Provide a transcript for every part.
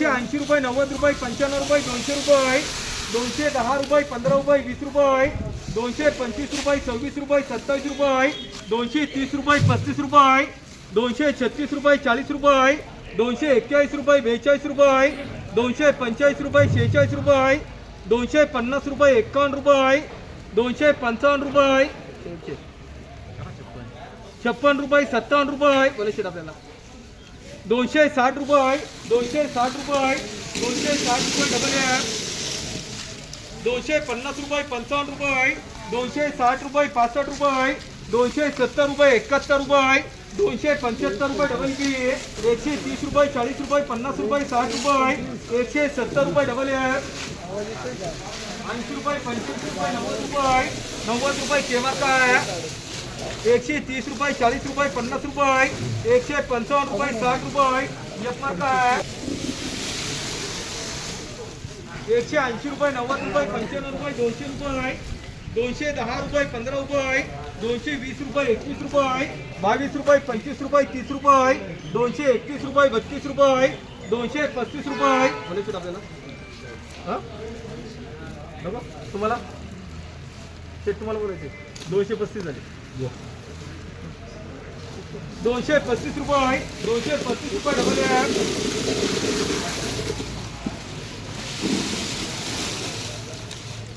एकशे ऐंशी रुपये नव्वद रुपये पंच्याण्णव रुपये दोनशे रुपये दोनशे दहा रुपये पंधरा रुपये वीस रुपये दोनशे पंचवीस रुपये सव्वीस रुपये सत्तावीस रुपये दोनशे तीस रुपये पस्तीस रुपये दोनशे छत्तीस रुपये चाळीस रुपये दोनशे एक्केचाळीस रुपये बेचाळीस रुपये दोनशे पंचेचाळीस रुपये शेहेचाळीस रुपये दोनशे पन्नास रुपये एक्कावन्न रुपये दोनशे पंचावन्न रुपये छप्पन रुपये सत्तावन्न रुपये बोले आपल्याला. दोनशे साठ रुपये दोनशे साठ रुपये दोनशे साठ रुपये डबल एम दोनशे पन्नास रुपये पंचावन्न रुपये दोनशे साठ रुपये पासष्ट रुपये दोनशे सत्तर रुपये एकाहत्तर रुपये दोनशे पंच्याहत्तर रुपये डबल बी एकशे तीस रुपये चाळीस रुपये पन्नास रुपये साठ रुपये एकशे सत्तर रुपये डबल एम ऐंशी रुपये पंचवीस रुपये नव्वद रुपये नव्वद रुपये केव्हा काय एकशे तीस रुपये चाळीस रुपये पन्नास रुपये एकशे पंचावन्न रुपये साठ रुपये. एकशे ऐंशी रुपये नव्वद रुपये पंच्याण्णव रुपये दोनशे रुपये. दोनशे दहा रुपये पंधरा रुपये. दोनशे वीस रुपये एकवीस रुपये. बावीस रुपये पंचवीस रुपये तीस रुपये. दोनशे एकतीस रुपये बत्तीस रुपये. दोनशे पस्तीस रुपये. आपल्याला हां? बघा तुम्हाला. ते तुम्हाला बोलायचे. दोनशे पस्तीस झाले. दोनशे पस्तीस रुपये दोनशे पस्तीस रुपये डबल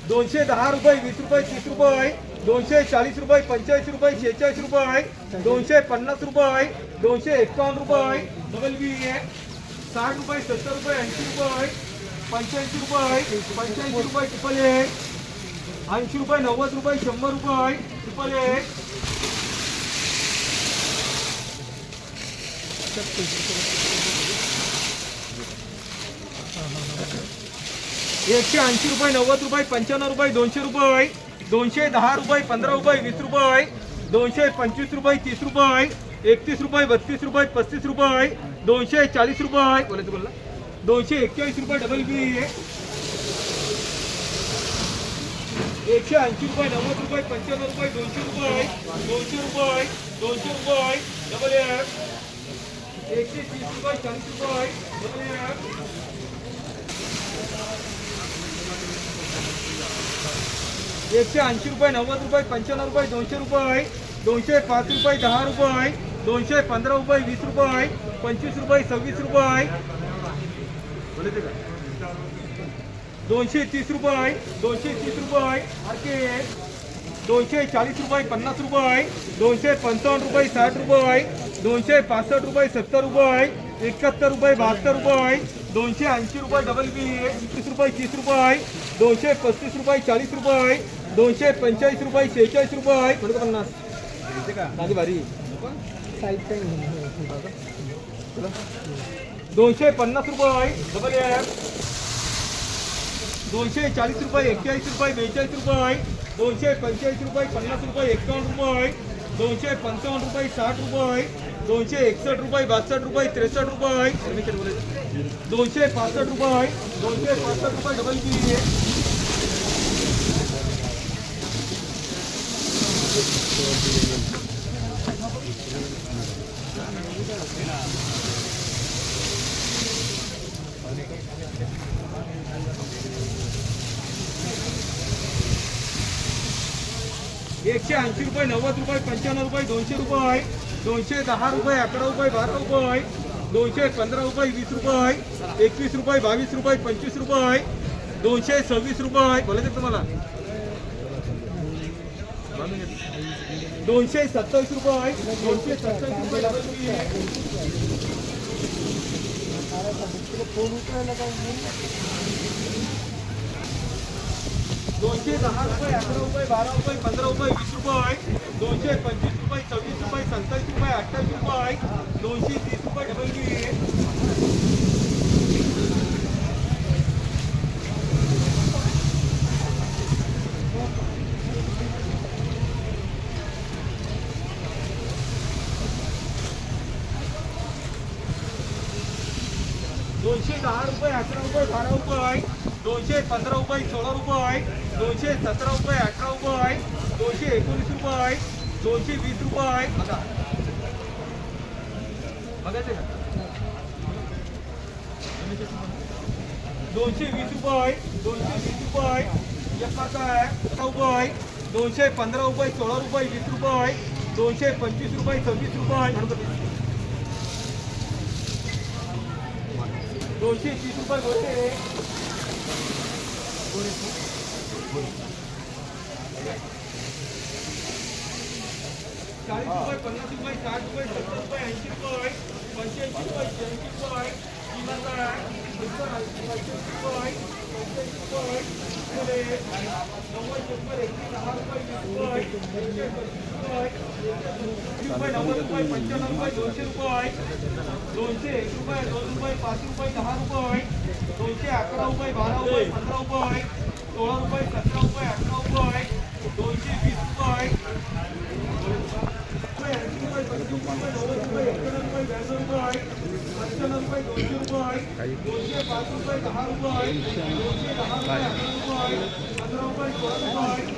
दोनशे दहा रुपये, वीस रुपये, तीस रुपये दोनशे चाळीस रुपये, पंचेचाळीस रुपये, शेहेचाळीस रुपये दोनशे पन्नास रुपये दोनशे एकावन्न रुपये डबल बी साठ रुपये, सत्तर रुपये, ऐंशी रुपये पंच्याऐंशी रुपये पंच्याऐंशी रुपये ट्रिपल एक ऐंशी रुपये नव्वद रुपये शंभर रुपये ट्रिपल एक एकशे ऐंशी रुपये नव्वद रुपये पंच्याण्णव रुपये दोनशे रुपये दोनशे दहा रुपये पंधरा रुपये वीस रुपये दोनशे पंचवीस रुपये तीस रुपये एकतीस रुपये बत्तीस रुपये पस्तीस रुपये दोनशे चाळीस रुपये बोलायचं बोलला. दोनशे एक्केचाळीस रुपये डबल बी एकशे ऐंशी रुपये, नव्वद रुपये, पंच्याण्णव रुपये, दोनशे रुपये दोनशे रुपये दोनशे रुपये डबल एफ़ एकशे तीस रुपये, चाळीस रुपये डबल एफ़ एकशे ऐंशी रुपये, नव्वद रुपये, पंच्याण्णव रुपये, दोनशे रुपये दोनशे पाच रुपये, दहा रुपये दोनशे पंधरा रुपये, वीस रुपये पंचवीस रुपये, सव्वीस रुपये? दोनशे तीस रुपये, दोनशे तीस रुपये, आरके, दोनशे चाळीस रुपये, पन्नास रुपये, दोनशे पंचावन्न रुपये, साठ रुपये, दोनशे पासष्ट रुपये, सत्तर रुपये, एकाहत्तर रुपये, बहात्तर रुपये, दोनशे ऐंशी रुपये डबल बी तीस रुपये तीस रुपये, दोनशे पस्तीस रुपये, चाळीस रुपये, दोनशे पंचेचाळीस रुपये, शेहेचाळीस रुपये बरोबर पन्नास. भारी. दोनशे पन्नास रुपये डबल दोनशे चाळीस रुपये, एक्केचाळीस रुपये, बेचाळीस रुपये दोनशे पंचेचाळीस रुपये, पन्नास रुपये एकावन्न रुपये दोनशे पंचावन्न रुपये, साठ रुपये दोनशे एकसष्ट रुपये, बासष्ट रुपये, त्रेसष्ट रुपये दोनशे पासष्ट रुपये दोनशे पासष्ट रुपये डबल बी एकशे ऐंशी रुपये नव्वद रुपये पंच्याण्णव रुपये दोनशे रुपये दोनशे दहा रुपये अकरा रुपये बारा रुपये दोनशे पंधरा रुपये वीस रुपये एकवीस रुपये बावीस रुपये पंचवीस रुपये दोनशे सव्वीस रुपये बोलायचं तुम्हाला? दोनशे सत्तावीस रुपये दोनशे सत्तावीस रुपये दोनशे दहा रुपये अकरा रुपये बारा रुपये पंधरा रुपये वीस रुपये दोनशे पंचवीस रुपये सव्वीस रुपये सत्तावीस रुपये अठ्ठावीस रुपये दोनशे तीस रुपये डबल बी दोनशे दहा रुपये अकरा रुपये बारा रुपये दोनशे पंधरा रुपये सोळा रुपये दोनशे सतरा रुपये अठरा रुपये दोनशे एकोणीस रुपये दोनशे वीस रुपये बघा बघायचं दोनशे वीस रुपये दोनशे वीस रुपये एक मार्का आहे अकरा रुपये दोनशे पंधरा रुपये सोळा रुपये वीस रुपये दोनशे पंचवीस रुपये सव्वीस रुपये दोनशे तीस रुपये गोटे चाळीस रुपये पन्नास रुपये साठ रुपये सत्तर रुपये ऐंशी रुपये पंच्याऐंशी रुपये शहाऐंशी रुपये तीन हजार सत्तर ऐंशी पंच्याऐंशी रुपये पंच्याऐंशी रुपये पुढे नव्वद शंभर एकशे दहा रुपये वीस रुपये एकशे पस्तीस रुपये एकशे रुपये नव्वद रुपये पंच्याण्णव रुपये दोनशे रुपये दोनशे एक रुपये दोन रुपये पाच रुपये दहा रुपये दोनशे अकरा रुपये बारा रुपये पंधरा रुपये सोळा रुपये सतरा रुपये अठरा रुपये दोनशे वीस रुपये दोनशे पाच रुपये दहा रुपये दोनशे दहा रुपये अकरा रुपये पंधरा रुपये सोळा